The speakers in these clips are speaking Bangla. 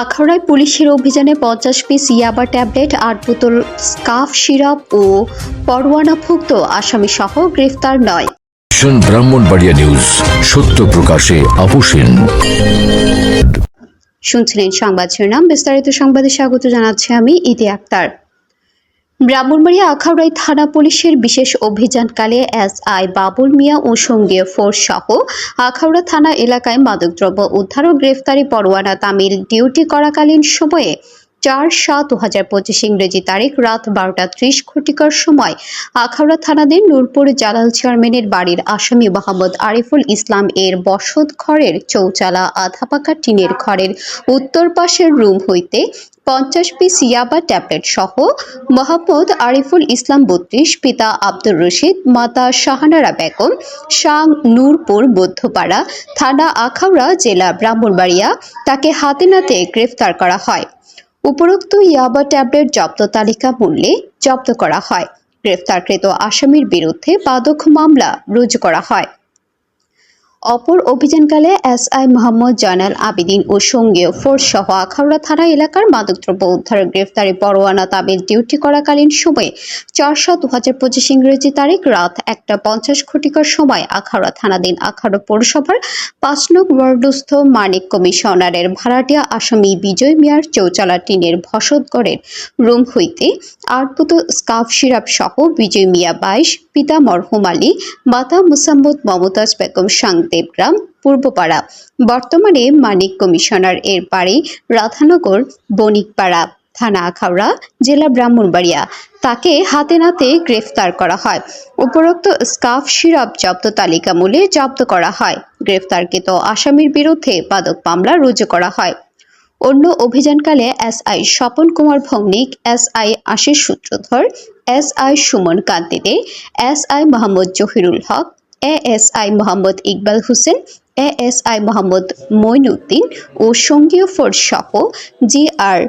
আখাউড়ায় পুলিশের অভিযানে পঞ্চাশ পিস ইয়াবা ট্যাবলেট আট বোতল স্কাফ সিরাপ ও পরোয়ানাভুক্ত আসামি সহ গ্রেফতার নয়। ব্রাহ্মণবাড়িয়া নিউজ সত্য প্রকাশে আপোষেন। শুনছিলেন সংবাদ শিরোনাম বিস্তারিত সংবাদে স্বাগত জানাচ্ছি আমি ইতি আক্তার। ব্রাহ্মণবাড়িয়া আখাউড়াই থানা পুলিশের বিশেষ অভিযানকালে এসআই বাবুল মিয়া ও সঙ্গীয় ফোর্স সহ আখাউড়া থানা এলাকায় মাদকদ্রব্য উদ্ধার ও গ্রেফতারি পরোয়ানা তামিল ডিউটি করাকালীন সময়ে চার সাত দু হাজার পঁচিশ ইংরেজি তারিখ রাত বারোটা ত্রিশ ঘটিকার সময় আখাউড়া থানাধীন নূরপুর জালাল চেয়ারম্যানের বাড়ির আসামি মোহাম্মদ আরিফুল ইসলাম এর বসত ঘরের চৌচালা আধা পাকা টিনের ঘরের উত্তর পাশের রুম হইতে পঞ্চাশ পিস ইয়াবা ট্যাবলেট সহ মোহাম্মদ আরিফুল ইসলাম বত্রিশ, পিতা আব্দুর রশিদ, মাতা শাহানারা বেগম সাং নূরপুর বৌদ্ধপাড়া থানা আখাউড়া, জেলা ব্রাহ্মণবাড়িয়া, তাকে হাতে নাতে গ্রেফতার করা হয়। উপরোক্ত ইয়াবা ট্যাবলেট জব্দ তালিকা মূল্যে জব্দ করা হয়। গ্রেফতারকৃত আসামির বিরুদ্ধে বাদক মামলা রুজু করা হয়। অপর অভিযানকালে এসআই মোহাম্মদ জয়নাল আবেদিন ও সঙ্গীয় ফোর্স সহ আখাউড়া থানা এলাকার মাদকদ্রব্য উদ্ধার গ্রেফতারি পরোয়ানা তাবিল ডিউটি করাকালীন সময়ে চার সাত দু হাজার পঁচিশ ইংরেজি তারিখ রাত একটা পঞ্চাশ ঘটিকার সময় আখাউড়া থানাধীন আখাউড়া পৌরসভার পাঁচ নং ওয়ার্ডস্থ মানিক কমিশনারের ভাড়াটিয়া আসামি বিজয় মিয়ার চৌচালা টিনের ভসদগড়ের রুম হইতে আট বোতল স্কাফ সিরাপ সহ বিজয় মিয়া বাইশ পিতা মরহুম আলী মাতা মুসাম্মদ মমতাজ বেগম সাং দেবগ্রাম, পূর্বপাড়া। বর্তমানে মানিক কমিশনার এর বাড়ি রাধানগর, বণিকপাড়া থানা আখাউড়া, জেলা ব্রাহ্মণবাড়িয়া। তাকে হাতে নাতে গ্রেফতার করা হয়। উপরোক্ত স্কাফ সিরাপ জব্দ তালিকা মূলে জব্দ করা হয়। গ্রেফতারকৃত আসামির বিরুদ্ধে মাদক মামলা রুজু করা হয়। অন্য অভিযানকালে SI Swapan Kumar Bhowmik SI Ashish Sutradhar SI Suman কান্তিতে SI Mohammad Jahirul Haque ASI Mohammad Iqbal Hossain, ASI Mohammad Moinuddin ও সঙ্গীয় ফোর্স সহ জিআর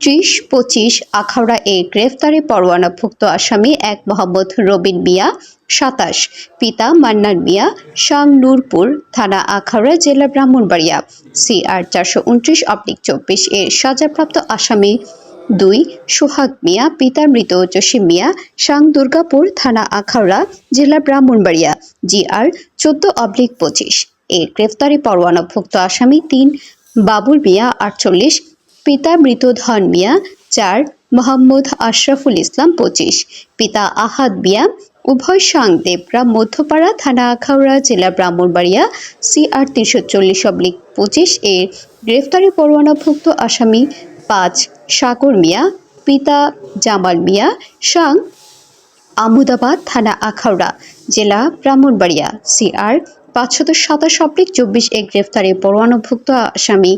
ত্রিশ পঁচিশ আখাউড়া এ গ্রেফতারি পরোয়ানাভুক্ত আসামি এক মোহাম্মদ রবিন মিয়া, সাতাশ পিতা মান্নান মিয়া শাং নূরপুর থানা আখাউড়া জেলা ব্রাহ্মণবাড়িয়া। সিআর চারশো উনত্রিশ অব্লিক চব্বিশ এর সাজাপ্রাপ্ত আসামি দুই, সোহাগ মিয়া, পিতা মৃত জসিম মিয়া, সাং দুর্গাপুর থানা আখাউড়া, জেলা ব্রাহ্মণবাড়িয়া, জিআর চোদ্দ অব্লিক পঁচিশ। এর গ্রেফতারি পরোয়ানাভুক্ত আসামি তিন, বাবুল মিয়া আটচল্লিশ, পিতা মৃত ধন মিয়া চার, মোহাম্মদ আশরাফুল ইসলাম পঁচিশ, পিতা আহাদ মিয়া, উভয় সাং দেবরা মধ্যপাড়া থানা আখাউড়া, জেলা ব্রাহ্মণবাড়িয়া, সিআর তিনশো চল্লিশ অব্লিক পঁচিশ। এর গ্রেফতারি পরোয়ানাভুক্ত আসামি পাঁচ সাগর মিয়া, পিতা জামাল মিয়া, সাং আমুদাবাদ থানা আখাউড়া, জেলা ব্রাহ্মণবাড়িয়া, সিআর পাঁচশত সাতাশ অব্লিক চব্বিশ এ গ্রেফতারি পরোয়ানাভুক্ত আসামি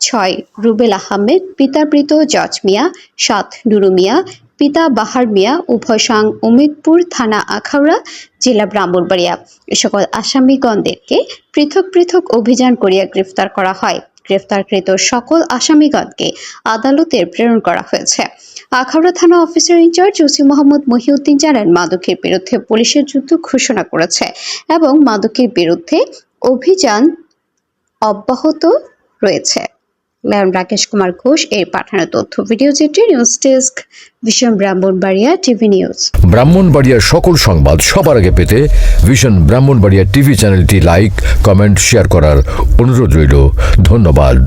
ছয় রুবেল আহমেদ, পিতা মৃত জজ মিয়া, সাত নুরু মিয়া, পিতা বাহার মিয়া, উভয় সাং উমেদপুর থানা আখাউড়া, জেলা ব্রাহ্মণবাড়িয়া। এ সকল আসামিগণদেরকে পৃথক পৃথক অভিযান করিয়া গ্রেফতার করা হয়। গ্রেফতারকৃত সকল আসামিগণকে আদালতের প্রেরণ করা হয়েছে। আখাউড়া থানা officer in charge OC Mohammad Mohiuddin জানান, মাদকের বিরুদ্ধে পুলিশের যুদ্ধ ঘোষণা করেছে এবং মাদকের বিরুদ্ধে অভিযান অব্যাহত রয়েছে। ম্যাম রাকেশ কুমার ঘোষ এর পাঠানো তথ্য। ভিডিও চিত্রে news desk, vision Brahmanbaria TV news. ব্রাহ্মণবাড়িয়ার সকল সংবাদ সবার আগে পেতে ভিশন ব্রাহ্মণবাড়িয়া টিভি চ্যানেলটি লাইক, কমেন্ট, শেয়ার করার অনুরোধ রইল। ধন্যবাদ।